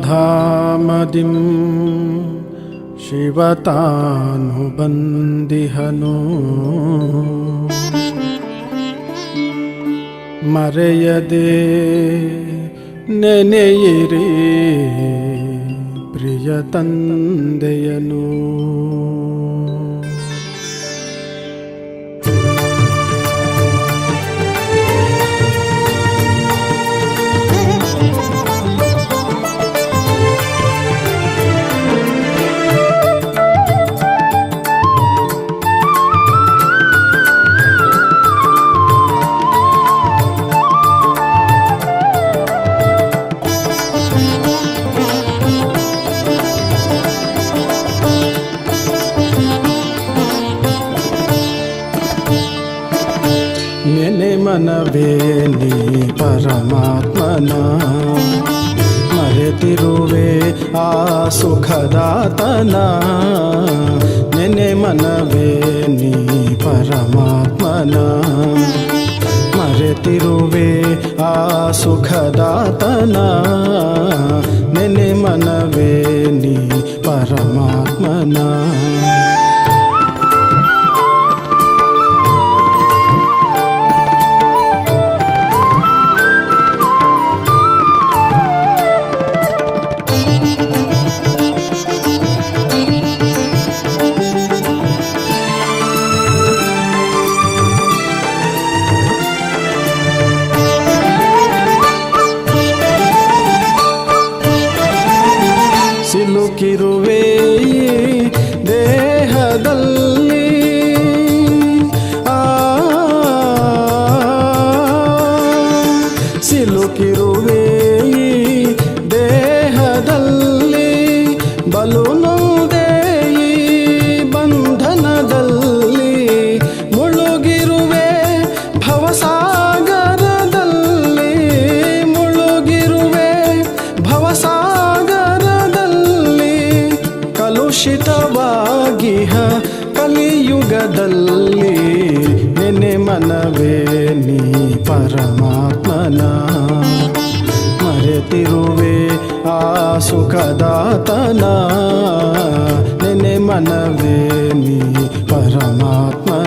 परमधामदिं ಶಿವತಾನುಬಂದಿಹನು ಮರೆಯದೆ ನೆನೆಯಿರಿ ಪ್ರಿಯ ತಂದೆಯನು ನೆನೆ ಮನವೇ ನೀ ಪರಮಾತ್ಮನ ಮರೆತಿರುವೆ ಆ ಸುಖದಾತನ ನೆನೆ ಮನವೇ ನೀ ಪರಮಾತ್ಮನ ಮರೆತಿರುವೆ ಆ ಸುಖದಾತನ ನೆನೆ ಮನವೇ ನೀ ಪರಮಾತ್ಮನ ಕಲಿಯುಗದಲ್ಲಿ ನೆನೆ ಮನವೇ ನೀ ಪರಮಾತ್ಮನ ಮರೆತಿರುವೆ ಆ ಸುಖದಾತನ ನೆನೆ ಮನವೇ ನೀ ಪರಮಾತ್ಮನ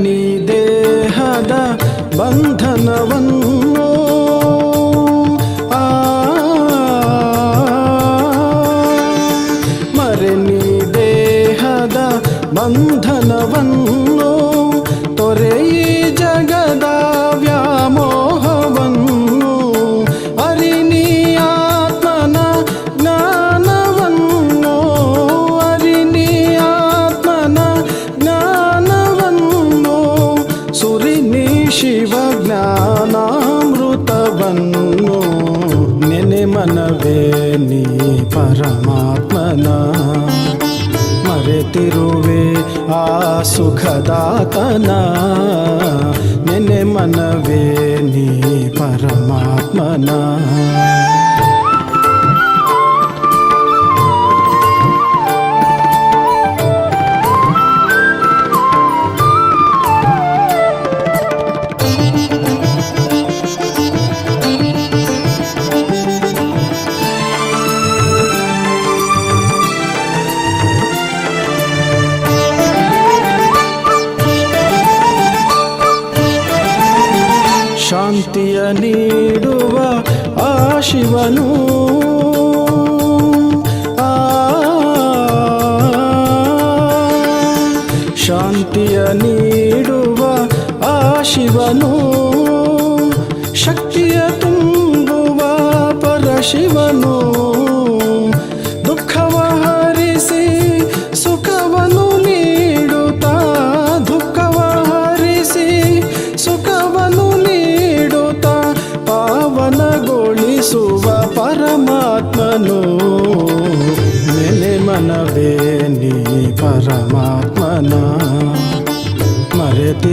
ಮರೆ ನೀ ದೇಹದ ಬಂಧನವನ್ನು ಪರಮಾತ್ಮನ ಮರೆತಿರುವೆ ಆ ಸುಖದಾತನ ನೆನೆ ಮನವೇ ನೀ ಪರಮಾತ್ಮನ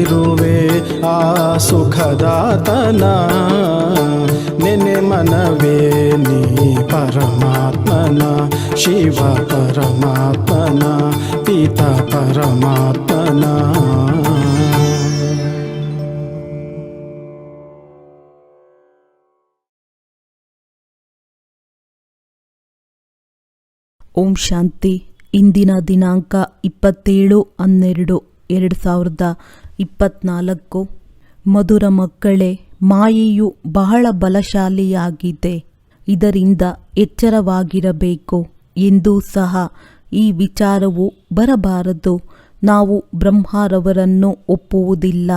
ಮರೆತಿರುವೆ ಆ ಸುಖದಾತನ. ನೆನೆ ಮನವೇ ನೀ ಪರಮಾತ್ಮನ, ಶಿವ ಪರಮಾತ್ಮನ, ಪೀತ ಪರಮಾತ್ಮನ. ಓಂ ಶಾಂತಿ. ಇಂದಿನ ದಿನಾಂಕ ಇಪ್ಪತ್ತೇಳು ಹನ್ನೆರಡು, ಎರಡು ಸಾವಿರದ ಇಪ್ಪತ್ನಾಲ್ಕು. ಮಧುರ ಮಕ್ಕಳೇ, ಮಾಯೆಯು ಬಹಳ ಬಲಶಾಲಿಯಾಗಿದೆ. ಇದರಿಂದ ಎಚ್ಚರವಾಗಿರಬೇಕು ಎಂದೂ ಸಹ ಈ ವಿಚಾರವು ಬರಬಾರದು. ನಾವು ಬ್ರಹ್ಮರವರನ್ನು ಒಪ್ಪುವುದಿಲ್ಲ.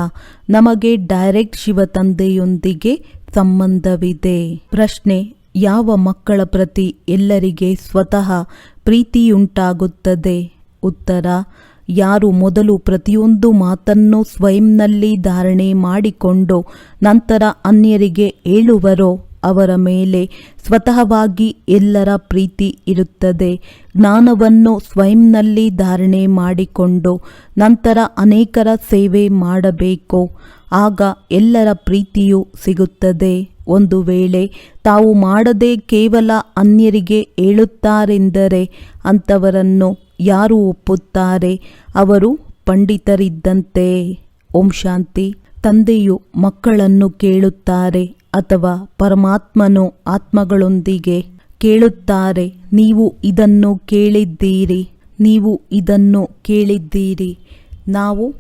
ನಮಗೆ ಡೈರೆಕ್ಟ್ ಶಿವ ತಂದೆಯೊಂದಿಗೆ ಸಂಬಂಧವಿದೆ. ಪ್ರಶ್ನೆ, ಯಾವ ಮಕ್ಕಳ ಪ್ರತಿ ಎಲ್ಲರಿಗೆ ಸ್ವತಃ ಪ್ರೀತಿಯುಂಟಾಗುತ್ತದೆ? ಉತ್ತರ ಯಾರು ಮೊದಲು ಪ್ರತಿಯೊಂದು ಮಾತನ್ನು ಸ್ವಯಂನಲ್ಲಿ ಧಾರಣೆ ಮಾಡಿಕೊಂಡು, ನಂತರ ಅನ್ಯರಿಗೆ ಹೇಳುವರೋ ಅವರ ಮೇಲೆ ಸ್ವತಃವಾಗಿ ಎಲ್ಲರ ಪ್ರೀತಿ ಇರುತ್ತದೆ. ಜ್ಞಾನವನ್ನು ಸ್ವಯಂನಲ್ಲಿ ಧಾರಣೆ ಮಾಡಿಕೊಂಡು, ನಂತರ ಅನೇಕರ ಸೇವೆ ಮಾಡಬೇಕು, ಆಗ ಎಲ್ಲರ ಪ್ರೀತಿಯು ಸಿಗುತ್ತದೆ. ಒಂದು ವೇಳೆ ತಾವು ಮಾಡದೆ ಕೇವಲ ಅನ್ಯರಿಗೆ ಹೇಳುತ್ತಾರೆಂದರೆ, ಅಂಥವರನ್ನು ಯಾರು ಒಪ್ಪುತ್ತಾರೆ? ಅವರು ಪಂಡಿತರಿದ್ದಂತೆ ಓಂ ಶಾಂತಿ ತಂದೆಯು ಮಕ್ಕಳನ್ನು ಕೇಳುತ್ತಾರೆ ಅಥವಾ ಪರಮಾತ್ಮನು ಆತ್ಮಗಳೊಂದಿಗೆ ಕೇಳುತ್ತಾರೆ? ನೀವು ಇದನ್ನು ಕೇಳಿದ್ದೀರಿ. ನೀವು ಇದನ್ನು ಕೇಳಿದ್ದೀರಿ. ನಾವು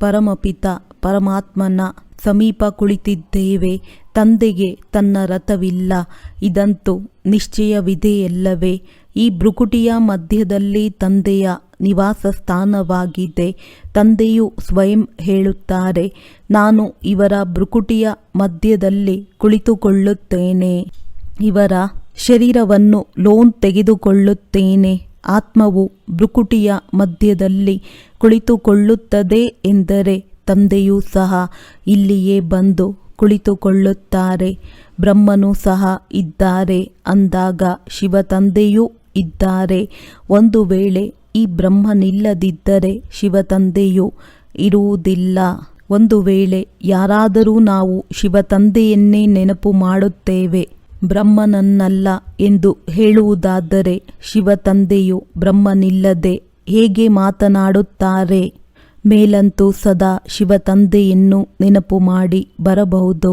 ಪರಮಪಿತ ಪರಮಾತ್ಮನ ಸಮೀಪ ಕುಳಿತಿದ್ದೇವೆ. ತಂದೆಗೆ ತನ್ನ ರಥವಿಲ್ಲ. ಇದಂತೂ ನಿಶ್ಚಯವಿದೆಯಲ್ಲವೇ? ಈ ಭ್ರುಕುಟಿಯ ಮಧ್ಯದಲ್ಲಿ ತಂದೆಯ ನಿವಾಸ ಸ್ಥಾನವಾಗಿದೆ ತಂದೆಯು ಸ್ವಯಂ ಹೇಳುತ್ತಾರೆ, ನಾನು ಇವರ ಭ್ರುಕುಟಿಯ ಮಧ್ಯದಲ್ಲಿ ಕುಳಿತುಕೊಳ್ಳುತ್ತೇನೆ. ಇವರ ಶರೀರವನ್ನು ಲೋನ್ ತೆಗೆದುಕೊಳ್ಳುತ್ತೇನೆ. ಆತ್ಮವು ಭ್ರುಕುಟಿಯ ಮಧ್ಯದಲ್ಲಿ ಕುಳಿತುಕೊಳ್ಳುತ್ತದೆ ಎಂದರೆ ತಂದೆಯೂ ಸಹ ಇಲ್ಲಿಯೇ ಬಂದು ಕುಳಿತುಕೊಳ್ಳುತ್ತಾರೆ. ಬ್ರಹ್ಮನು ಸಹ ಇದ್ದಾರೆ. ಅಂದಾಗ ಶಿವ ತಂದೆಯೂ ಇದ್ದಾರೆ. ಒಂದು ವೇಳೆ ಈ ಬ್ರಹ್ಮನಿಲ್ಲದಿದ್ದರೆ ಶಿವ ತಂದೆಯು ಇರುವುದಿಲ್ಲ. ಒಂದು ವೇಳೆ ಯಾರಾದರೂ ನಾವು ಶಿವ ತಂದೆಯನ್ನೇ ನೆನಪು ಮಾಡುತ್ತೇವೆ, ಬ್ರಹ್ಮನನ್ನಲ್ಲ ಎಂದು ಹೇಳುವುದಾದರೆ ಶಿವ ತಂದೆಯು ಬ್ರಹ್ಮನಿಲ್ಲದೆ ಹೇಗೆ ಮಾತನಾಡುತ್ತಾರೆ? ಮೇಲಂತೂ ಸದಾ ಶಿವ ತಂದೆಯನ್ನು ನೆನಪು ಮಾಡಿ ಬರಬಹುದು.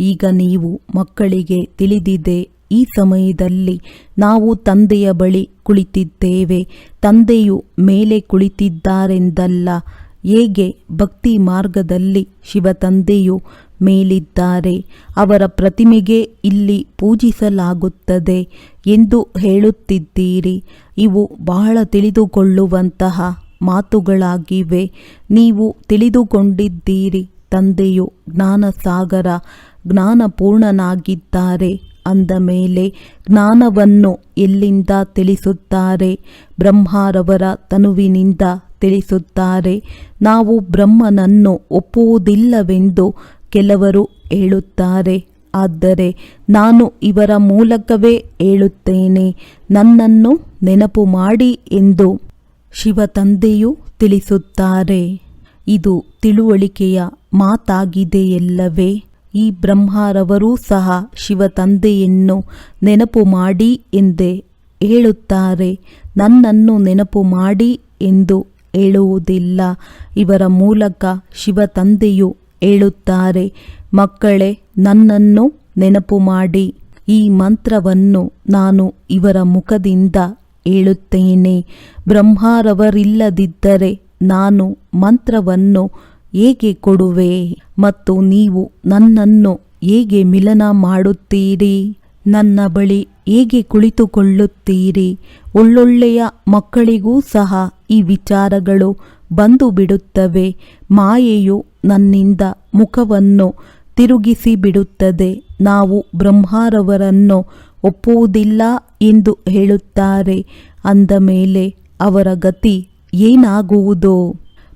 ಈಗ ನೀವು ಮಕ್ಕಳಿಗೆ ತಿಳಿದಿದೆ, ಈ ಸಮಯದಲ್ಲಿ ನಾವು ತಂದೆಯ ಬಳಿ ಕುಳಿತಿದ್ದೇವೆ. ತಂದೆಯು ಮೇಲೆ ಕುಳಿತಿದ್ದಾರೆಂದಲ್ಲ, ಹೇಗೆ ಭಕ್ತಿ ಮಾರ್ಗದಲ್ಲಿ ಶಿವ ತಂದೆಯು ಮೇಲಿದ್ದಾರೆ, ಅವರ ಪ್ರತಿಮೆಗೆ ಇಲ್ಲಿ ಪೂಜಿಸಲಾಗುತ್ತದೆ ಎಂದು ಹೇಳುತ್ತಿದ್ದೀರಿ. ಇವು ಬಹಳ ತಿಳಿದುಕೊಳ್ಳುವಂತಹ ಮಾತುಗಳಾಗಿವೆ. ನೀವು ತಿಳಿದುಕೊಂಡಿದ್ದೀರಿ, ತಂದೆಯು ಜ್ಞಾನಸಾಗರ, ಜ್ಞಾನಪೂರ್ಣನಾಗಿದ್ದಾರೆ. ಅಂದ ಮೇಲೆ ಜ್ಞಾನವನ್ನು ಎಲ್ಲಿಂದ ತಿಳಿಸುತ್ತಾರೆ? ಬ್ರಹ್ಮರವರ ತನುವಿನಿಂದ ತಿಳಿಸುತ್ತಾರೆ. ನಾವು ಬ್ರಹ್ಮನನ್ನು ಒಪ್ಪುವುದಿಲ್ಲವೆಂದು ಕೆಲವರು ಹೇಳುತ್ತಾರೆ. ಆದರೆ ನಾನು ಇವರ ಮೂಲಕವೇ ಹೇಳುತ್ತೇನೆ. ನನ್ನನ್ನು ನೆನಪು ಮಾಡಿ ಎಂದು ಶಿವ ತಂದೆಯು ತಿಳಿಸುತ್ತಾರೆ, ಇದು ತಿಳುವಳಿಕೆಯ ಮಾತಾಗಿದೆಯಲ್ಲವೇ? ಈ ಬ್ರಹ್ಮರವರೂ ಸಹ ಶಿವ ತಂದೆಯನ್ನು ನೆನಪು ಮಾಡಿ ಎಂದೇ ಹೇಳುತ್ತಾರೆ. ನನ್ನನ್ನು ನೆನಪು ಮಾಡಿ ಎಂದು ಹೇಳುವುದಿಲ್ಲ. ಇವರ ಮೂಲಕ ಶಿವ ತಂದೆಯು ಹೇಳುತ್ತಾರೆ, ಮಕ್ಕಳೇ, ನನ್ನನ್ನು ನೆನಪು ಮಾಡಿ. ಈ ಮಂತ್ರವನ್ನು ನಾನು ಇವರ ಮುಖದಿಂದ ಹೇಳುತ್ತೇನೆ, ಬ್ರಹ್ಮರವರಿಲ್ಲದಿದ್ದರೆ ನಾನು ಮಂತ್ರವನ್ನು ಹೇಗೆ ಕೊಡುವೆ ಮತ್ತು ನೀವು ನನ್ನನ್ನು ಹೇಗೆ ಮಿಲನ ಮಾಡುತ್ತೀರಿ? ನನ್ನ ಬಳಿ ಹೇಗೆ ಕುಳಿತುಕೊಳ್ಳುತ್ತೀರಿ? ಒಳ್ಳೊಳ್ಳೆಯ ಮಕ್ಕಳಿಗೂ ಸಹ ಈ ವಿಚಾರಗಳು ಬಂದು ಬಿಡುತ್ತವೆ ಮಾಯೆಯು ನನ್ನಿಂದ ಮುಖವನ್ನು ತಿರುಗಿಸಿ ಬಿಡುತ್ತದೆ ನಾವು ಬ್ರಹ್ಮರವರನ್ನು ಒಪ್ಪುವುದಿಲ್ಲ ಎಂದು ಹೇಳುತ್ತಾರೆ. ಅಂದ ಮೇಲೆ ಅವರ ಗತಿ ಏನಾಗುವುದೋ?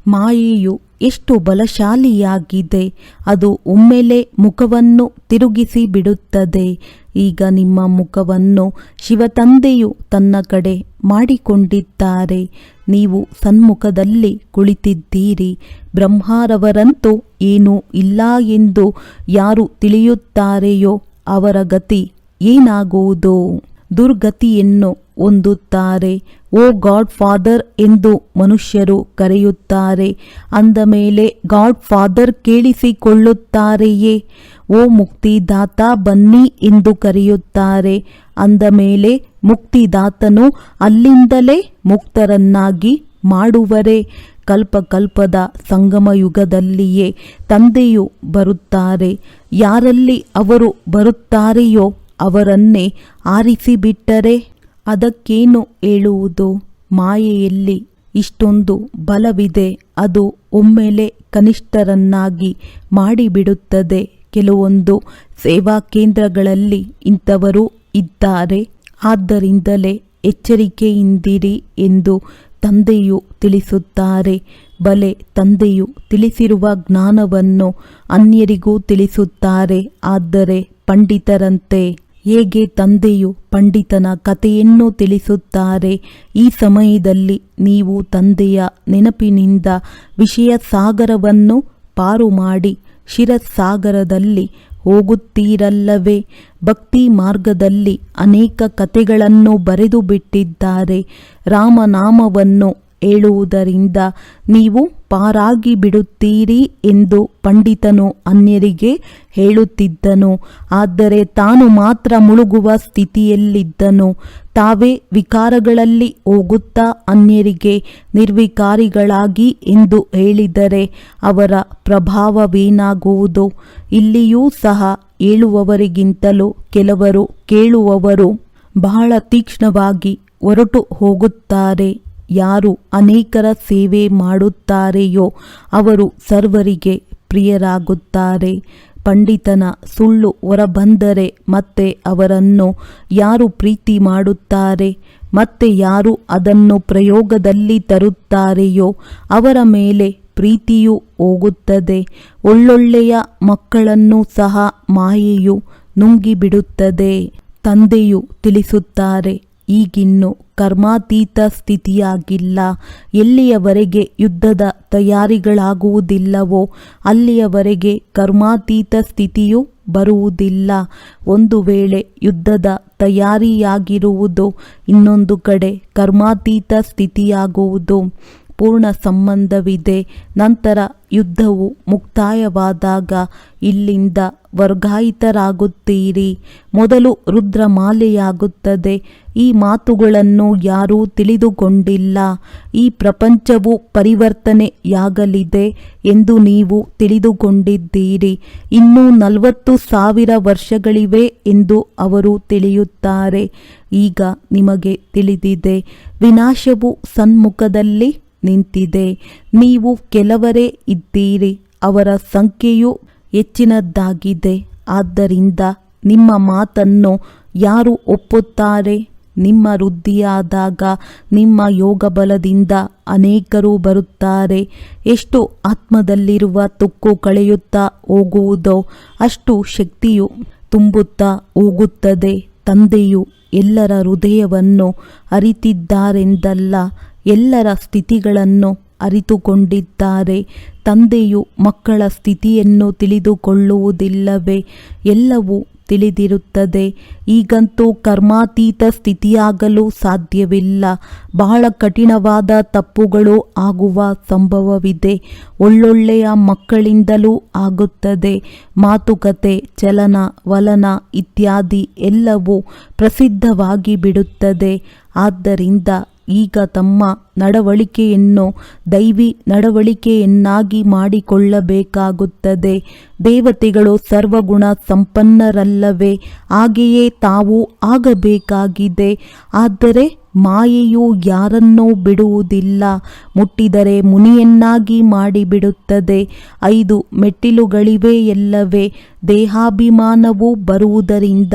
ಮಾಯೆಯು ಎಷ್ಟು ಬಲಶಾಲಿಯಾಗಿದೆ, ಅದು ಒಮ್ಮೆಲೆ ಮುಖವನ್ನು ತಿರುಗಿಸಿ ಬಿಡುತ್ತದೆ. ಈಗ ನಿಮ್ಮ ಮುಖವನ್ನು ಶಿವತಂದೆಯು ತನ್ನ ಕಡೆ ಮಾಡಿಕೊಂಡಿದ್ದಾರೆ. ನೀವು ಸನ್ಮುಖದಲ್ಲಿ ಕುಳಿತಿದ್ದೀರಿ. ಬ್ರಹ್ಮಾರವರಂತೂ ಏನೂ ಇಲ್ಲ ಎಂದು ಯಾರು ತಿಳಿಯುತ್ತಾರೆಯೋ ಅವರ ಗತಿ ಏನಾಗುವುದು? ದುರ್ಗತಿಯನ್ನು ಹೊಂದುತ್ತಾರೆ. ಓ ಗಾಡ್ ಫಾದರ್ ಎಂದು ಮನುಷ್ಯರು ಕರೆಯುತ್ತಾರೆ. ಅಂದ ಮೇಲೆ ಗಾಡ್ ಫಾದರ್ ಕೇಳಿಸಿಕೊಳ್ಳುತ್ತಾರೆಯೇ? ಓ ಮುಕ್ತಿದಾತ ಬನ್ನಿ ಎಂದು ಕರೆಯುತ್ತಾರೆ. ಅಂದ ಮೇಲೆ ಮುಕ್ತಿದಾತನು ಅಲ್ಲಿಂದಲೇ ಮುಕ್ತರನ್ನಾಗಿ ಮಾಡುವರೆ? ಕಲ್ಪಕಲ್ಪದ ಸಂಗಮ ಯುಗದಲ್ಲಿಯೇ ತಂದೆಯು ಬರುತ್ತಾರೆ. ಯಾರಲ್ಲಿ ಅವರು ಬರುತ್ತಾರೆಯೋ ಅವರನ್ನೇ ಆರಿಸಿಬಿಟ್ಟರೆ ಅದಕ್ಕೇನು ಹೇಳುವುದು? ಮಾಯೆಯಲ್ಲಿ ಇಷ್ಟೊಂದು ಬಲವಿದೆ, ಅದು ಒಮ್ಮೆಲೆ ಕನಿಷ್ಠರನ್ನಾಗಿ ಮಾಡಿಬಿಡುತ್ತದೆ. ಕೆಲವೊಂದು ಸೇವಾ ಕೇಂದ್ರಗಳಲ್ಲಿ ಇಂಥವರು ಇದ್ದಾರೆ. ಆದ್ದರಿಂದಲೇ ಎಚ್ಚರಿಕೆಯಿಂದಿರಿ ಎಂದು ತಂದೆಯು ತಿಳಿಸುತ್ತಾರೆ. ಬಲೆ ತಂದೆಯು ತಿಳಿಸಿರುವ ಜ್ಞಾನವನ್ನು ಅನ್ಯರಿಗೂ ತಿಳಿಸುತ್ತಾರೆ. ಆದರೆ ಪಂಡಿತರಂತೆ ಹೇಗೆ ತಂದೆಯು ಪಂಡಿತನ ಕಥೆಯನ್ನು ತಿಳಿಸುತ್ತಾರೆ. ಈ ಸಮಯದಲ್ಲಿ ನೀವು ತಂದೆಯ ನೆನಪಿನಿಂದ ವಿಷಯ ಸಾಗರವನ್ನು ಪಾರು ಮಾಡಿ ಶಿರಸಾಗರದಲ್ಲಿ ಹೋಗುತ್ತೀರಲ್ಲವೇ? ಭಕ್ತಿ ಮಾರ್ಗದಲ್ಲಿ ಅನೇಕ ಕಥೆಗಳನ್ನು ಬರೆದು ಬಿಟ್ಟಿದ್ದಾರೆ. ರಾಮನಾಮವನ್ನು ಹೇಳುವುದರಿಂದ ನೀವು ಪಾರಾಗಿ ಬಿಡುತ್ತೀರಿ ಎಂದು ಪಂಡಿತನು ಅನ್ಯರಿಗೆ ಹೇಳುತ್ತಿದ್ದನು. ಆದರೆ ತಾನು ಮಾತ್ರ ಮುಳುಗುವ ಸ್ಥಿತಿಯಲ್ಲಿದ್ದನು. ತಾವೇ ವಿಕಾರಗಳಲ್ಲಿ ಹೋಗುತ್ತಾ ಅನ್ಯರಿಗೆ ನಿರ್ವಿಕಾರಿಗಳಾಗಿ ಎಂದು ಹೇಳಿದರೆ ಅವರ ಪ್ರಭಾವವೇನಾಗುವುದು? ಇಲ್ಲಿಯೂ ಸಹ ಹೇಳುವವರಿಗಿಂತಲೂ ಕೆಲವರು ಕೇಳುವವರು ಬಹಳ ತೀಕ್ಷ್ಣವಾಗಿ ಹೊರಟು ಹೋಗುತ್ತಾರೆ. ಯಾರು ಅನೇಕರ ಸೇವೆ ಮಾಡುತ್ತಾರೆಯೋ ಅವರು ಸರ್ವರಿಗೆ ಪ್ರಿಯರಾಗುತ್ತಾರೆ. ಪಂಡಿತನ ಸುಳ್ಳು ಹೊರಬಂದರೆ ಮತ್ತೆ ಅವರನ್ನು ಯಾರು ಪ್ರೀತಿ ಮಾಡುತ್ತಾರೆ? ಮತ್ತೆ ಯಾರು ಅದನ್ನು ಪ್ರಯೋಗದಲ್ಲಿ ತರುತ್ತಾರೆಯೋ ಅವರ ಮೇಲೆ ಪ್ರೀತಿಯು ಹೋಗುತ್ತದೆ. ಒಳ್ಳೊಳ್ಳೆಯ ಮಕ್ಕಳನ್ನು ಸಹ ಮಾಯೆಯು ನುಂಗಿಬಿಡುತ್ತದೆ. ತಂದೆಯು ತಿಳಿಸುತ್ತಾರೆ ಈಗಿನ್ನು ಕರ್ಮಾತೀತ ಸ್ಥಿತಿಯಾಗಿಲ್ಲ. ಎಲ್ಲಿಯವರೆಗೆ ಯುದ್ಧದ ತಯಾರಿಗಳಾಗುವುದಿಲ್ಲವೋ ಅಲ್ಲಿಯವರೆಗೆ ಕರ್ಮಾತೀತ ಸ್ಥಿತಿಯು ಬರುವುದಿಲ್ಲ. ಒಂದು ವೇಳೆ ಯುದ್ಧದ ತಯಾರಿಯಾಗಿರುವುದು ಇನ್ನೊಂದು ಕಡೆ ಕರ್ಮಾತೀತ ಸ್ಥಿತಿಯಾಗುವುದು. ಪೂರ್ಣ ಸಂಬಂಧವಿದೆ. ನಂತರ ಯುದ್ಧವು ಮುಕ್ತಾಯವಾದಾಗ ಇಲ್ಲಿಂದ ವರ್ಗಾಯಿತರಾಗುತ್ತೀರಿ. ಮೊದಲು ರುದ್ರಮಾಲೆಯಾಗುತ್ತದೆ. ಈ ಮಾತುಗಳನ್ನು ಯಾರೂ ತಿಳಿದುಕೊಂಡಿಲ್ಲ. ಈ ಪ್ರಪಂಚವು ಪರಿವರ್ತನೆಯಾಗಲಿದೆ ಎಂದು ನೀವು ತಿಳಿದುಕೊಂಡಿದ್ದೀರಿ. ಇನ್ನೂ ನಲವತ್ತು ಸಾವಿರ ವರ್ಷಗಳಿವೆ ಎಂದು ಅವರು ತಿಳಿಯುತ್ತಾರೆ. ಈಗ ನಿಮಗೆ ತಿಳಿದಿದೆ. ವಿನಾಶವು ಸನ್ಮುಖದಲ್ಲಿ ನಿಂತಿದೆ. ನೀವು ಕೆಲವರೇ ಇದ್ದೀರಿ, ಅವರ ಸಂಖ್ಯೆಯು ಹೆಚ್ಚಿನದ್ದಾಗಿದೆ. ಆದ್ದರಿಂದ ನಿಮ್ಮ ಮಾತನ್ನು ಯಾರು ಒಪ್ಪುತ್ತಾರೆ? ನಿಮ್ಮ ವೃದ್ಧಿಯಾದಾಗ ನಿಮ್ಮ ಯೋಗ ಬಲದಿಂದ ಅನೇಕರು ಬರುತ್ತಾರೆ. ಎಷ್ಟು ಆತ್ಮದಲ್ಲಿರುವ ತುಕ್ಕು ಕಳೆಯುತ್ತಾ ಹೋಗುವುದೋ ಅಷ್ಟು ಶಕ್ತಿಯು ತುಂಬುತ್ತಾ ಹೋಗುತ್ತದೆ. ತಂದೆಯು ಎಲ್ಲರ ಹೃದಯವನ್ನು ಅರಿತಿದ್ದಾರೆಂದಲ್ಲ ಎಲ್ಲರ ಸ್ಥಿತಿಗಳನ್ನು ಅರಿತುಕೊಂಡಿದ್ದಾರೆ. ತಂದೆಯು ಮಕ್ಕಳ ಸ್ಥಿತಿಯನ್ನು ತಿಳಿದುಕೊಳ್ಳುವುದಿಲ್ಲವೇ? ಎಲ್ಲವೂ ತಿಳಿದಿರುತ್ತದೆ. ಈಗಂತೂ ಕರ್ಮಾತೀತ ಸ್ಥಿತಿಯಾಗಲು ಸಾಧ್ಯವಿಲ್ಲ. ಬಹಳ ಕಠಿಣವಾದ ತಪ್ಪುಗಳು ಆಗುವ ಸಂಭವವಿದೆ. ಒಳ್ಳೊಳ್ಳೆಯ ಮಕ್ಕಳಿಂದಲೂ ಆಗುತ್ತದೆ. ಮಾತುಕತೆ, ಚಲನ, ವಲನ ಇತ್ಯಾದಿ ಎಲ್ಲವೂ ಪ್ರಸಿದ್ಧವಾಗಿ ಬಿಡುತ್ತದೆ. ಆದ್ದರಿಂದ ಈಗ ತಮ್ಮ ನಡವಳಿಕೆಯನ್ನು ದೈವಿ ನಡವಳಿಕೆಯನ್ನಾಗಿ ಮಾಡಿಕೊಳ್ಳಬೇಕಾಗುತ್ತದೆ. ದೇವತೆಗಳು ಸರ್ವಗುಣ ಸಂಪನ್ನರಲ್ಲವೇ ಹಾಗೆಯೇ ತಾವು ಆಗಬೇಕಾಗಿದೆ. ಆದರೆ ಮಾಯೆಯು ಯಾರನ್ನೂ ಬಿಡುವುದಿಲ್ಲ. ಮುಟ್ಟಿದರೆ ಮುನಿಯನ್ನಾಗಿ ಮಾಡಿಬಿಡುತ್ತದೆ. ಐದು ಮೆಟ್ಟಿಲುಗಳಿವೆ ಎಲ್ಲವೇ. ದೇಹಾಭಿಮಾನವು ಬರುವುದರಿಂದ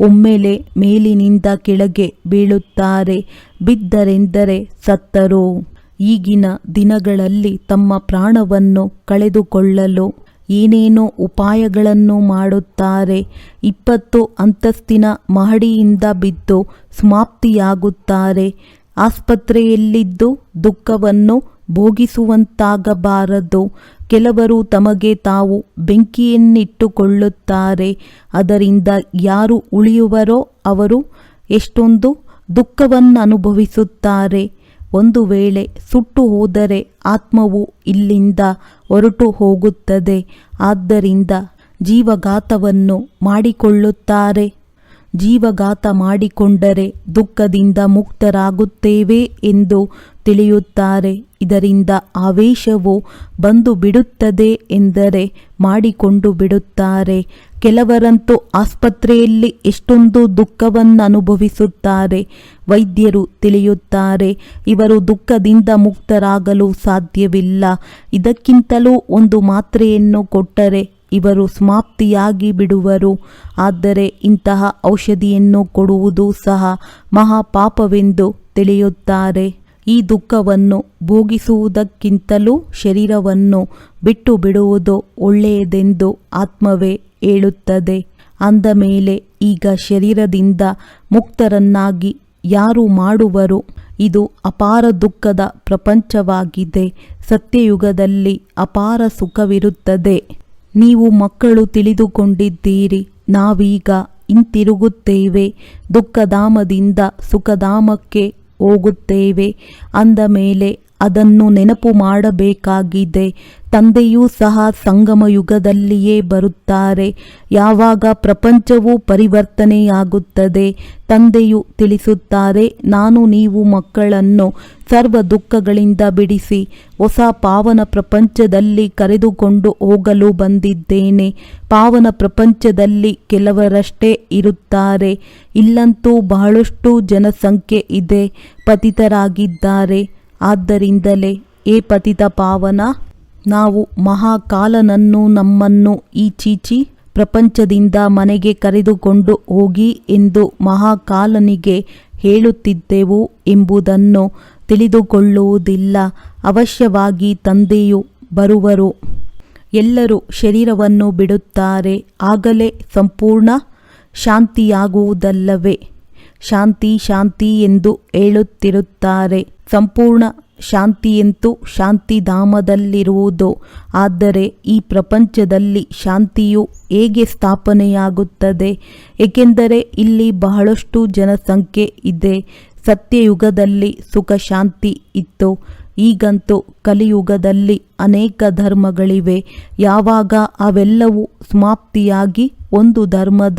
ಒಮ್ಮೆಲೆ ಮೇಲಿನಿಂದ ಕೆಳಗೆ ಬೀಳುತ್ತಾರೆ. ಬಿದ್ದರೆಂದರೆ ಸತ್ತರು. ಈಗಿನ ದಿನಗಳಲ್ಲಿ ತಮ್ಮ ಪ್ರಾಣವನ್ನು ಕಳೆದುಕೊಳ್ಳಲು ಏನೇನೋ ಉಪಾಯಗಳನ್ನು ಮಾಡುತ್ತಾರೆ. ಇಪ್ಪತ್ತು ಅಂತಸ್ತಿನ ಮಹಡಿಯಿಂದ ಬಿದ್ದು ಸಮಾಪ್ತಿಯಾಗುತ್ತಾರೆ. ಆಸ್ಪತ್ರೆಯಲ್ಲಿದ್ದು ದುಃಖವನ್ನು ಭೋಗಿಸುವಂತಾಗಬಾರದು. ಕೆಲವರು ತಮಗೆ ತಾವು ಬೆಂಕಿಯನ್ನಿಟ್ಟುಕೊಳ್ಳುತ್ತಾರೆ. ಅದರಿಂದ ಯಾರು ಉಳಿಯುವರೋ ಅವರು ಎಷ್ಟೊಂದು ದುಃಖವನ್ನು ಅನುಭವಿಸುತ್ತಾರೆ ಒಂದು ವೇಳೆ ಸುಟ್ಟು ಹೋದರೆ ಆತ್ಮವು ಇಲ್ಲಿಂದ ಹೊರಟು ಹೋಗುತ್ತದೆ. ಆದ್ದರಿಂದ ಜೀವಘಾತವನ್ನು ಮಾಡಿಕೊಳ್ಳುತ್ತಾರೆ. ಜೀವಘಾತ ಮಾಡಿಕೊಂಡರೆ ದುಃಖದಿಂದ ಮುಕ್ತರಾಗುತ್ತೇವೆ ಎಂದು ತಿಳಿಯುತ್ತಾರೆ. ಇದರಿಂದ ಆವೇಶವು ಬಂದು ಬಿಡುತ್ತದೆ ಎಂದರೆ ಮಾಡಿಕೊಂಡು ಬಿಡುತ್ತಾರೆ. ಕೆಲವರಂತೂ ಆಸ್ಪತ್ರೆಯಲ್ಲಿ ಎಷ್ಟೊಂದು ದುಃಖವನ್ನು ಅನುಭವಿಸುತ್ತಾರೆ ವೈದ್ಯರು ತಿಳಿಯುತ್ತಾರೆ. ಇವರು ದುಃಖದಿಂದ ಮುಕ್ತರಾಗಲು ಸಾಧ್ಯವಿಲ್ಲ. ಇದಕ್ಕಿಂತಲೂ ಒಂದು ಮಾತ್ರೆಯನ್ನು ಕೊಟ್ಟರೆ ಇವರು ಸಮಾಪ್ತಿಯಾಗಿ ಬಿಡುವರು. ಆದರೆ ಇಂತಹ ಔಷಧಿಯನ್ನು ಕೊಡುವುದು ಸಹ ಮಹಾಪಾಪವೆಂದು ತಿಳಿಯುತ್ತಾರೆ. ಈ ದುಃಖವನ್ನು ಭೋಗಿಸುವುದಕ್ಕಿಂತಲೂ ಶರೀರವನ್ನು ಬಿಟ್ಟು ಬಿಡುವುದು ಒಳ್ಳೆಯದೆಂದು ಆತ್ಮವೇ ಹೇಳುತ್ತದೆ. ಅಂದ ಮೇಲೆ ಈಗ ಶರೀರದಿಂದ ಮುಕ್ತರನ್ನಾಗಿ ಯಾರು ಮಾಡುವರು? ಇದು ಅಪಾರ ದುಃಖದ ಪ್ರಪಂಚವಾಗಿದೆ. ಸತ್ಯಯುಗದಲ್ಲಿ ಅಪಾರ ಸುಖವಿರುತ್ತದೆ. ನೀವು ಮಕ್ಕಳು ತಿಳಿದುಕೊಂಡಿದ್ದೀರಿ ನಾವೀಗ ಹಿಂತಿರುಗುತ್ತೇವೆ ದುಃಖಧಾಮದಿಂದ ಸುಖಧಾಮಕ್ಕೆ ಹೋಗುತ್ತೇವೆ ಅಂದ ಮೇಲೆ ಅದನ್ನು ನೆನಪು ಮಾಡಬೇಕಾಗಿದೆ. ತಂದೆಯೂ ಸಹ ಸಂಗಮ ಯುಗದಲ್ಲಿಯೇ ಬರುತ್ತಾರೆ. ಯಾವಾಗ ಪ್ರಪಂಚವು ಪರಿವರ್ತನೆಯಾಗುತ್ತದೆ, ತಂದೆಯು ತಿಳಿಸುತ್ತಾರೆ, ನಾನು ನೀವು ಮಕ್ಕಳನ್ನು ಸರ್ವ ದುಃಖಗಳಿಂದ ಬಿಡಿಸಿ, ಹೊಸ ಪಾವನ ಪ್ರಪಂಚದಲ್ಲಿ ಕರೆದುಕೊಂಡು ಹೋಗಲು ಬಂದಿದ್ದೇನೆ. ಪಾವನ ಪ್ರಪಂಚದಲ್ಲಿ ಕೆಲವರಷ್ಟೇ ಇರುತ್ತಾರೆ. ಇಲ್ಲಂತೂ ಬಹಳಷ್ಟು ಜನಸಂಖ್ಯೆ ಇದೆ, ಪತಿತರಾಗಿದ್ದಾರೆ. ಆದ್ದರಿಂದಲೇ, ಏ ಪತಿತ ಪಾವನ ನಾವು ಮಹಾಕಾಲನನ್ನು ನಮ್ಮನ್ನು ಈ ಚೀಚಿ ಪ್ರಪಂಚದಿಂದ ಮನೆಗೆ ಕರೆದುಕೊಂಡು ಹೋಗಿ ಎಂದು ಮಹಾಕಾಲನಿಗೆ ಹೇಳುತ್ತಿದ್ದೆವು ಎಂಬುದನ್ನು ತಿಳಿದುಕೊಳ್ಳುವುದಿಲ್ಲ. ಅವಶ್ಯವಾಗಿ ತಂದೆಯು ಬರುವರು. ಎಲ್ಲರೂ ಶರೀರವನ್ನು ಬಿಡುತ್ತಾರೆ. ಆಗಲೇ ಸಂಪೂರ್ಣ ಶಾಂತಿಯಾಗುವುದಲ್ಲವೇ? ಶಾಂತಿ ಶಾಂತಿ ಎಂದು ಹೇಳುತ್ತಿರುತ್ತಾರೆ. ಸಂಪೂರ್ಣ ಶಾಂತಿಯಂತೂ ಶಾಂತಿಧಾಮದಲ್ಲಿರುವುದು. ಆದರೆ ಈ ಪ್ರಪಂಚದಲ್ಲಿ ಶಾಂತಿಯು ಹೇಗೆ ಸ್ಥಾಪನೆಯಾಗುತ್ತದೆ? ಏಕೆಂದರೆ ಇಲ್ಲಿ ಬಹಳಷ್ಟು ಜನಸಂಖ್ಯೆ ಇದೆ. ಸತ್ಯಯುಗದಲ್ಲಿ ಸುಖ ಶಾಂತಿ ಇತ್ತು. ಈಗಂತೂ ಕಲಿಯುಗದಲ್ಲಿ ಅನೇಕ ಧರ್ಮಗಳಿವೆ. ಯಾವಾಗ ಅವೆಲ್ಲವೂ ಸಮಾಪ್ತಿಯಾಗಿ ಒಂದು ಧರ್ಮದ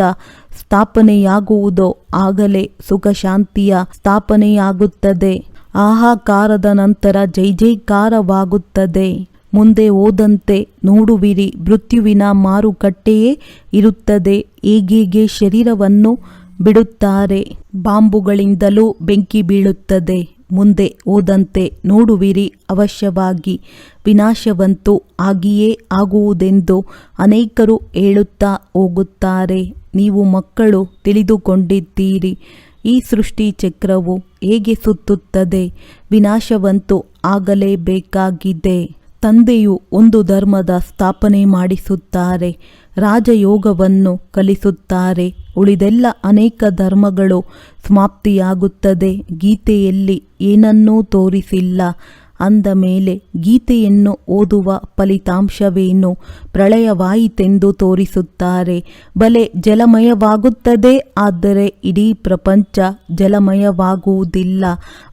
ಸ್ಥಾಪನೆಯಾಗುವುದೋ ಆಗಲೇ ಸುಖ ಶಾಂತಿಯ ಸ್ಥಾಪನೆಯಾಗುತ್ತದೆ. ಆಹಾಕಾರದ ನಂತರ ಜೈ ಜೈಕಾರವಾಗುತ್ತದೆ. ಮುಂದೆ ಓದಂತೆ ನೋಡುವಿರಿ, ಮೃತ್ಯುವಿನ ಮಾರುಕಟ್ಟೆಯೇ ಇರುತ್ತದೆ ಈಗೀಗೆ ಶರೀರವನ್ನು ಬಿಡುತ್ತಾರೆ. ಬಾಂಬುಗಳಿಂದಲೂ ಬೆಂಕಿ ಬೀಳುತ್ತದೆ. ಮುಂದೆ ಓದಂತೆ ನೋಡುವಿರಿ, ಅವಶ್ಯವಾಗಿ ವಿನಾಶವಂತೂ ಆಗಿಯೇ ಆಗುವುದೆಂದು ಅನೇಕರು ಹೇಳುತ್ತಾ ಹೋಗುತ್ತಾರೆ. ನೀವು ಮಕ್ಕಳು, ತಿಳಿದುಕೊಂಡಿದ್ದೀರಿ. ಈ ಸೃಷ್ಟಿ ಚಕ್ರವು ಹೇಗೆ ಸುತ್ತುತ್ತದೆ? ವಿನಾಶವಂತೂ ಆಗಲೇಬೇಕಾಗಿದೆ. ತಂದೆಯು ಒಂದು ಧರ್ಮದ ಸ್ಥಾಪನೆ ಮಾಡಿಸುತ್ತಾರೆ, ರಾಜಯೋಗವನ್ನು ಕಲಿಸುತ್ತಾರೆ. ಉಳಿದೆಲ್ಲ ಅನೇಕ ಧರ್ಮಗಳು ಸಮಾಪ್ತಿಯಾಗುತ್ತದೆ. ಗೀತೆಯಲ್ಲಿ ಏನನ್ನೂ ತೋರಿಸಿಲ್ಲ. ಅಂದ ಮೇಲೆ ಗೀತೆಯನ್ನು ಓದುವ ಫಲಿತಾಂಶವೇನು ಪ್ರಳಯವಾಯಿತೆಂದು ತೋರಿಸುತ್ತಾರೆ. ಬಲೆ ಜಲಮಯವಾಗುತ್ತದೆ, ಆದರೆ ಇಡೀ ಪ್ರಪಂಚ ಜಲಮಯವಾಗುವುದಿಲ್ಲ.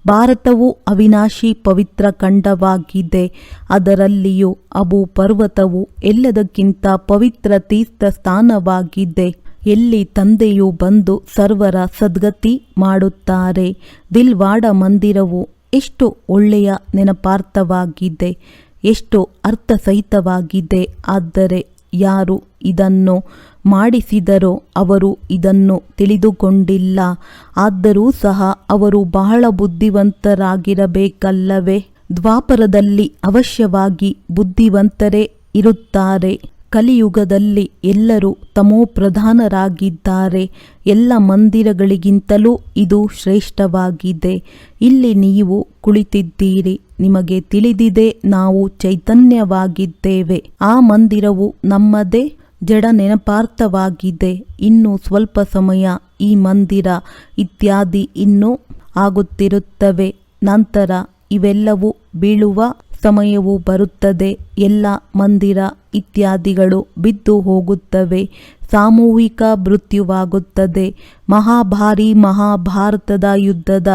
ಭಾರತವು ಅವಿನಾಶಿ ಪವಿತ್ರ ಖಂಡವಾಗಿದೆ. ಅದರಲ್ಲಿಯೂ ಅಬು ಪರ್ವತವು ಎಲ್ಲದಕ್ಕಿಂತ ಪವಿತ್ರ ತೀರ್ಥ ಸ್ಥಾನವಾಗಿದೆ. ಎಲ್ಲಿ ತಂದೆಯು ಬಂದು ಸರ್ವರ ಸದ್ಗತಿ ಮಾಡುತ್ತಾರೆ. ದಿಲ್ವಾಡ ಮಂದಿರವು ಎಷ್ಟು ಒಳ್ಳೆಯ ನೆನಪಾರ್ಥವಾಗಿದೆ ಎಷ್ಟು ಅರ್ಥಸಹಿತವಾಗಿದೆ ಆದರೆ ಯಾರು ಇದನ್ನು ಮಾಡಿಸಿದರೋ ಅವರು ಇದನ್ನು ತಿಳಿದುಕೊಂಡಿಲ್ಲ. ಆದರೂ ಸಹ ಅವರು ಬಹಳ ಬುದ್ಧಿವಂತರಾಗಿರಬೇಕಲ್ಲವೇ? ದ್ವಾಪರದಲ್ಲಿ ಅವಶ್ಯವಾಗಿ ಬುದ್ಧಿವಂತರೇ ಇರುತ್ತಾರೆ. ಕಲಿಯುಗದಲ್ಲಿ ಎಲ್ಲರೂ ತಮೋಪ್ರಧಾನರಾಗಿದ್ದಾರೆ ಎಲ್ಲ ಮಂದಿರಗಳಿಗಿಂತಲೂ ಇದು ಶ್ರೇಷ್ಠವಾಗಿದೆ. ಇಲ್ಲಿ ನೀವು ಕುಳಿತಿದ್ದೀರಿ. ನಿಮಗೆ ತಿಳಿದಿದೆ ನಾವು ಚೈತನ್ಯವಾಗಿದ್ದೇವೆ. ಆ ಮಂದಿರವು ನಮ್ಮದೇ ಜಡ ನೆನಪಾರ್ಥವಾಗಿದೆ. ಇನ್ನು ಸ್ವಲ್ಪ ಸಮಯ ಈ ಮಂದಿರ ಇತ್ಯಾದಿ ಇನ್ನೂ ಆಗುತ್ತಿರುತ್ತವೆ. ನಂತರ ಇವೆಲ್ಲವೂ ಬೀಳುವ ಸಮಯವು ಬರುತ್ತದೆ. ಎಲ್ಲ ಮಂದಿರ ಇತ್ಯಾದಿಗಳು ಬಿದ್ದು ಹೋಗುತ್ತವೆ. ಸಾಮೂಹಿಕ ಮೃತ್ಯುವಾಗುತ್ತದೆ. ಮಹಾಭಾರಿ ಮಹಾಭಾರತದ ಯುದ್ಧದ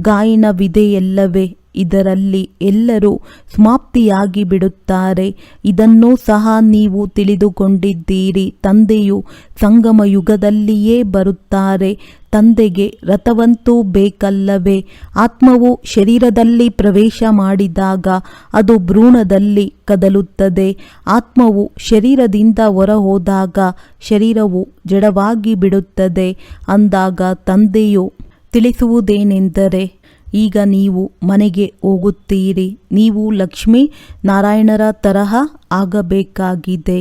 ಗಾಯನವಿದೆಯಲ್ಲವೇ ಇದರಲ್ಲಿ ಎಲ್ಲರೂ ಸಮಾಪ್ತಿಯಾಗಿ ಬಿಡುತ್ತಾರೆ. ಇದನ್ನು ಸಹ ನೀವು ತಿಳಿದುಕೊಂಡಿದ್ದೀರಿ. ತಂದೆಯು ಸಂಗಮ ಯುಗದಲ್ಲಿಯೇ ಬರುತ್ತಾರೆ. ತಂದೆಗೆ ರಥವಂತೂ ಬೇಕಲ್ಲವೇ? ಆತ್ಮವು ಶರೀರದಲ್ಲಿ ಪ್ರವೇಶ ಮಾಡಿದಾಗ ಅದು ಭ್ರೂಣದಲ್ಲಿ ಕದಲುತ್ತದೆ. ಆತ್ಮವು ಶರೀರದಿಂದ ಹೊರಹೋದಾಗ ಶರೀರವು ಜಡವಾಗಿ ಬಿಡುತ್ತದೆ. ಅಂದಾಗ ತಂದೆಯು ತಿಳಿಸುವುದೇನೆಂದರೆ, ಈಗ ನೀವು ಮನೆಗೆ ಹೋಗುತ್ತೀರಿ. ನೀವು ಲಕ್ಷ್ಮೀ ನಾರಾಯಣರ ತರಹ ಆಗಬೇಕಾಗಿದೆ.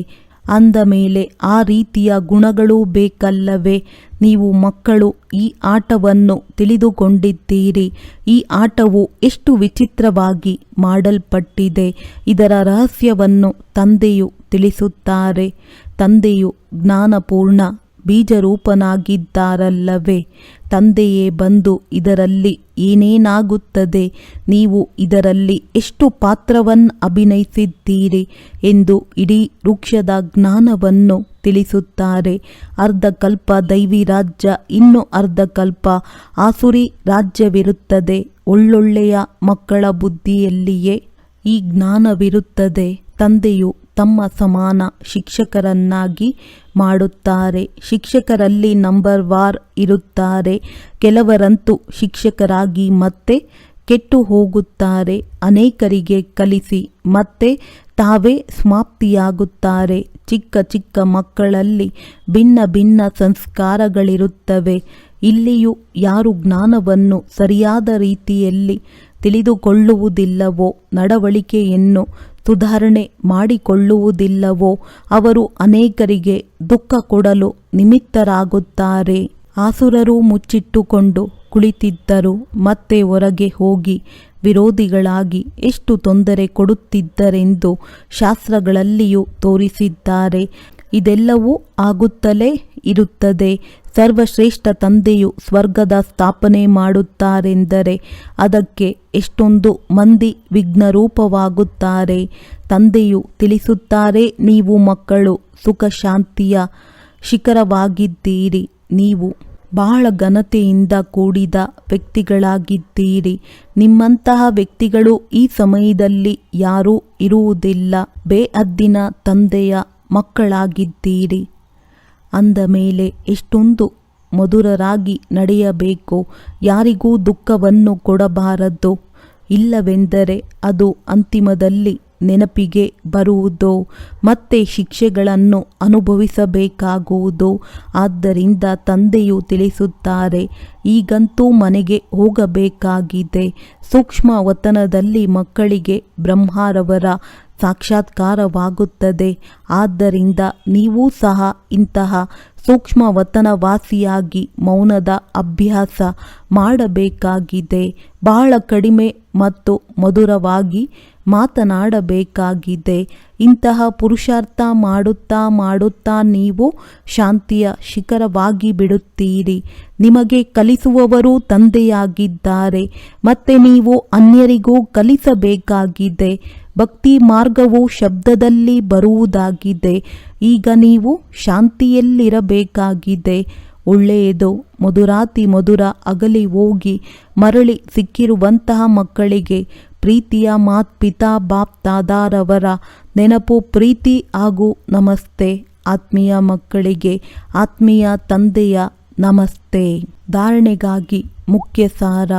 ಅಂದ ಮೇಲೆ ಆ ರೀತಿಯ ಗುಣಗಳು ಬೇಕಲ್ಲವೇ? ನೀವು ಮಕ್ಕಳು, ಈ ಆಟವನ್ನು ತಿಳಿದುಕೊಂಡಿದ್ದೀರಿ. ಈ ಆಟವು ಎಷ್ಟು ವಿಚಿತ್ರವಾಗಿ ಮಾಡಲ್ಪಟ್ಟಿದೆ. ಇದರ ರಹಸ್ಯವನ್ನು ತಂದೆಯು ತಿಳಿಸುತ್ತಾರೆ. ತಂದೆಯು ಜ್ಞಾನಪೂರ್ಣ ಬೀಜರೂಪನಾಗಿದ್ದಾರಲ್ಲವೇ? ತಂದೆಯೇ ಬಂದು ಇದರಲ್ಲಿ ಏನೇನಾಗುತ್ತದೆ? ನೀವು ಇದರಲ್ಲಿ ಎಷ್ಟು ಪಾತ್ರವನ್ನು ಅಭಿನಯಿಸಿದ್ದೀರಿ ಎಂದು ಇಡೀ ವೃಕ್ಷದ ಜ್ಞಾನವನ್ನು ತಿಳಿಸುತ್ತಾರೆ. ಅರ್ಧಕಲ್ಪ ದೈವಿ ರಾಜ್ಯ, ಇನ್ನು ಅರ್ಧಕಲ್ಪ ಆಸುರಿ ರಾಜ್ಯವಿರುತ್ತದೆ. ಒಳ್ಳೊಳ್ಳೆಯ ಮಕ್ಕಳ ಬುದ್ಧಿಯಲ್ಲಿಯೇ ಈ ಜ್ಞಾನವಿರುತ್ತದೆ. ತಂದೆಯು ತಮ್ಮ ಸಮಾನ ಶಿಕ್ಷಕರನ್ನಾಗಿ ಮಾಡುತ್ತಾರೆ. ಶಿಕ್ಷಕರಲ್ಲಿ ನಂಬರ್ ವಾರ್ ಇರುತ್ತಾರೆ. ಕೆಲವರಂತೂ ಶಿಕ್ಷಕರಾಗಿ ಮತ್ತೆ ಕೆಟ್ಟು ಹೋಗುತ್ತಾರೆ. ಅನೇಕರಿಗೆ ಕಲಿಸಿ ಮತ್ತೆ ತಾವೇ ಸಮಾಪ್ತಿಯಾಗುತ್ತಾರೆ. ಚಿಕ್ಕ ಚಿಕ್ಕ ಮಕ್ಕಳಲ್ಲಿ ಭಿನ್ನ ಭಿನ್ನ ಸಂಸ್ಕಾರಗಳಿರುತ್ತವೆ. ಇಲ್ಲಿಯೂ ಯಾರು ಜ್ಞಾನವನ್ನು ಸರಿಯಾದ ರೀತಿಯಲ್ಲಿ ತಿಳಿದುಕೊಳ್ಳುವುದಿಲ್ಲವೋ, ನಡವಳಿಕೆಯನ್ನು ಸುಧಾರಣೆ ಮಾಡಿಕೊಳ್ಳುವುದಿಲ್ಲವೋ, ಅವರು ಅನೇಕರಿಗೆ ದುಃಖ ಕೊಡಲು ನಿಮಿತ್ತರಾಗುತ್ತಾರೆ. ಆಸುರರು ಮುಚ್ಚಿಟ್ಟುಕೊಂಡು ಕುಳಿತಿದ್ದರು, ಮತ್ತೆ ಹೊರಗೆ ಹೋಗಿ ವಿರೋಧಿಗಳಾಗಿ ಎಷ್ಟು ತೊಂದರೆ ಕೊಡುತ್ತಿದ್ದರೆಂದು ಶಾಸ್ತ್ರಗಳಲ್ಲಿಯೂ ತೋರಿಸಿದ್ದಾರೆ. ಇದೆಲ್ಲವೂ ಆಗುತ್ತಲೇ ಇರುತ್ತದೆ. ಸರ್ವಶ್ರೇಷ್ಠ ತಂದೆಯು ಸ್ವರ್ಗದ ಸ್ಥಾಪನೆ ಮಾಡುತ್ತಾರೆಂದರೆ ಅದಕ್ಕೆ ಎಷ್ಟೊಂದು ಮಂದಿ ವಿಘ್ನರೂಪವಾಗುತ್ತಾರೆ. ತಂದೆಯು ತಿಳಿಸುತ್ತಾರೆ, ನೀವು ಮಕ್ಕಳು ಸುಖ ಶಾಂತಿಯ ಶಿಖರವಾಗಿದ್ದೀರಿ. ನೀವು ಬಹಳ ಘನತೆಯಿಂದ ಕೂಡಿದ ವ್ಯಕ್ತಿಗಳಾಗಿದ್ದೀರಿ. ನಿಮ್ಮಂತಹ ವ್ಯಕ್ತಿಗಳು ಈ ಸಮಯದಲ್ಲಿ ಯಾರೂ ಇರುವುದಿಲ್ಲ. ಬೇಅದ್ದಿನ ತಂದೆಯ ಮಕ್ಕಳಾಗಿದ್ದೀರಿ. ಅಂದ ಮೇಲೆ ಎಷ್ಟೊಂದು ಮಧುರರಾಗಿ ನಡೆಯಬೇಕು, ಯಾರಿಗೂ ದುಃಖವನ್ನು ಕೊಡಬಾರದು, ಇಲ್ಲವೆಂದರೆ ಅದು ಅಂತಿಮದಲ್ಲಿ ನೆನಪಿಗೆ ಬರುವುದು, ಮತ್ತೆ ಶಿಕ್ಷೆಗಳನ್ನು ಅನುಭವಿಸಬೇಕಾಗುವುದು, ಆದ್ದರಿಂದ ತಂದೆಯು ತಿಳಿಸುತ್ತಾರೆ, ಈಗಂತೂ ಮನೆಗೆ ಹೋಗಬೇಕಾಗಿದೆ. ಸೂಕ್ಷ್ಮ ವತನದಲ್ಲಿ ಮಕ್ಕಳಿಗೆ ಬ್ರಹ್ಮಾರವರ ಸಾಕ್ಷಾತ್ಕಾರವಾಗುತ್ತದೆ. ಆದ್ದರಿಂದ ನೀವು ಸಹ ಇಂತಹ ಸೂಕ್ಷ್ಮ ವತನವಾಸಿಯಾಗಿ ಮೌನದ ಅಭ್ಯಾಸ ಮಾಡಬೇಕಾಗಿದೆ. ಬಹಳ ಕಡಿಮೆ ಮತ್ತು ಮಧುರವಾಗಿ ಮಾತನಾಡಬೇಕಾಗಿದೆ. ಇಂತಹ ಪುರುಷಾರ್ಥ ಮಾಡುತ್ತಾ ಮಾಡುತ್ತಾ ನೀವು ಶಾಂತಿಯ ಶಿಖರವಾಗಿ ಬಿಡುತ್ತೀರಿ. ನಿಮಗೆ ಕಲಿಸುವವರು ತಂದೆಯಾಗಿದ್ದಾರೆ. ಮತ್ತೆ ನೀವು ಅನ್ಯರಿಗೂ ಕಲಿಸಬೇಕಾಗಿದೆ. ಭಕ್ತಿ ಮಾರ್ಗವು ಶಬ್ದದಲ್ಲಿ ಬರುವುದಾಗಿದೆ. ಈಗ ನೀವು ಶಾಂತಿಯಲ್ಲಿರಬೇಕಾಗಿದೆ. ಒಳ್ಳೆಯದು, ಮಧುರಾತಿ ಮಧುರ ಅಗಲಿ ಹೋಗಿ, ಮರಳಿ ಸಿಕ್ಕಿರುವಂತಹ ಮಕ್ಕಳಿಗೆ ಪ್ರೀತಿಯ ಮಾತ್ಪಿತಾ ಬಾಪ್ ತಾದಾರವರ ನೆನಪು, ಪ್ರೀತಿ ಹಾಗೂ ನಮಸ್ತೆ. ಆತ್ಮೀಯ ಮಕ್ಕಳಿಗೆ, ಆತ್ಮೀಯ ತಂದೆಯ ನಮಸ್ತೆ. ಧಾರಣೆಗಾಗಿ ಮುಖ್ಯ ಸಾರ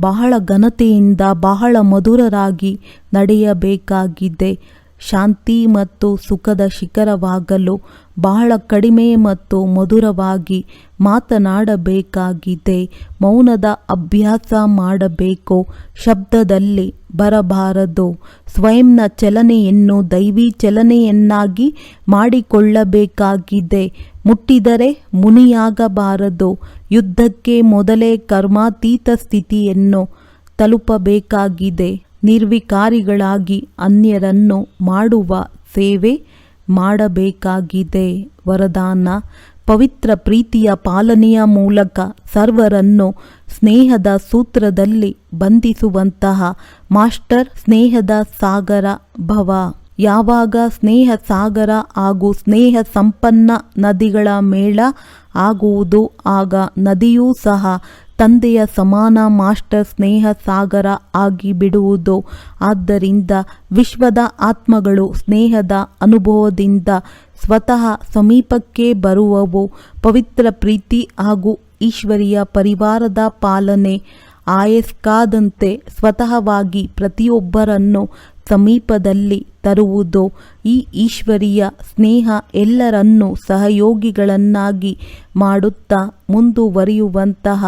ಬಹಳ ಘನತೆಯಿಂದ ಬಹಳ ಮಧುರರಾಗಿ ನಡೆಯಬೇಕಾಗಿದೆ. ಶಾಂತಿ ಮತ್ತು ಸುಖದ ಶಿಖರವಾಗಲು ಬಹಳ ಕಡಿಮೆ ಮತ್ತು ಮಧುರವಾಗಿ ಮಾತನಾಡಬೇಕಾಗಿದೆ. ಮೌನದ ಅಭ್ಯಾಸ ಮಾಡಬೇಕು. ಶಬ್ದದಲ್ಲಿ ಬರಬಾರದು. ಸ್ವಯಂನ ಚಲನೆಯನ್ನು ದೈವಿ ಚಲನೆಯನ್ನಾಗಿ ಮಾಡಿಕೊಳ್ಳಬೇಕಾಗಿದೆ. ಮುಟ್ಟಿದರೆ ಮುನಿಯಾಗಬಾರದು. ಯುದ್ಧಕ್ಕೆ ಮೊದಲೇ ಕರ್ಮಾತೀತ ಸ್ಥಿತಿಯನ್ನು ತಲುಪಬೇಕಾಗಿದೆ. ನಿರ್ವಿಕಾರಿಗಳಾಗಿ ಅನ್ಯರನ್ನು ಮಾಡುವ ಸೇವೆ ಮಾಡಬೇಕಾಗಿದೆ. ವರದಾನ, ಪವಿತ್ರ ಪ್ರೀತಿಯ ಪಾಲನೆಯ ಮೂಲಕ ಸರ್ವರನ್ನು ಸ್ನೇಹದ ಸೂತ್ರದಲ್ಲಿ ಬಂಧಿಸುವಂತಹ ಮಾಸ್ಟರ್ ಸ್ನೇಹದ ಸಾಗರ ಭವ. ಯಾವಾಗ ಸ್ನೇಹ ಸಾಗರ ಹಾಗೂ ಸ್ನೇಹ ಸಂಪನ್ನ ನದಿಗಳ ಮೇಳ ಆಗುವುದು, ಆಗ ನದಿಯೂ ಸಹ ತಂದೆಯ ಸಮಾನ ಮಾಸ್ಟರ್ ಸ್ನೇಹ ಸಾಗರ ಆಗಿ ಬಿಡುವುದು. ಆದ್ದರಿಂದ ವಿಶ್ವದ ಆತ್ಮಗಳು ಸ್ನೇಹದ ಅನುಭವದಿಂದ ಸ್ವತಃ ಸಮೀಪಕ್ಕೆ ಬರುವವು. ಪವಿತ್ರ ಪ್ರೀತಿ ಹಾಗೂ ಈಶ್ವರಿಯ ಪರಿವಾರದ ಪಾಲನೆ. ಆಯಸ್ಕಾದಂತೆ ಸ್ವತಃವಾಗಿ ಪ್ರತಿಯೊಬ್ಬರನ್ನು ಸಮೀಪದಲ್ಲಿ ತರುವುದು, ಈ ಈಶ್ವರಿಯ ಸ್ನೇಹ ಎಲ್ಲರನ್ನೂ ಸಹಯೋಗಿಗಳನ್ನಾಗಿ ಮಾಡುತ್ತಾ ಮುಂದುವರಿಯುವಂತಹ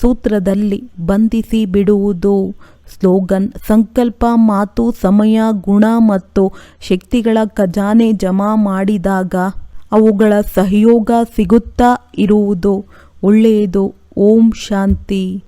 ಸೂತ್ರದಲ್ಲಿ ಬಂಧಿಸಿ ಬಿಡುವುದು ಸ್ಲೋಗನ್, ಸಂಕಲ್ಪ, ಮಾತು, ಸಮಯ, ಗುಣ ಮತ್ತು ಶಕ್ತಿಗಳ ಖಜಾನೆ ಜಮಾ ಮಾಡಿದಾಗ ಅವುಗಳ ಸಹಯೋಗ ಸಿಗುತ್ತಾ ಇರುವುದು, ಒಳ್ಳೆಯದು, ಓಂ ಶಾಂತಿ.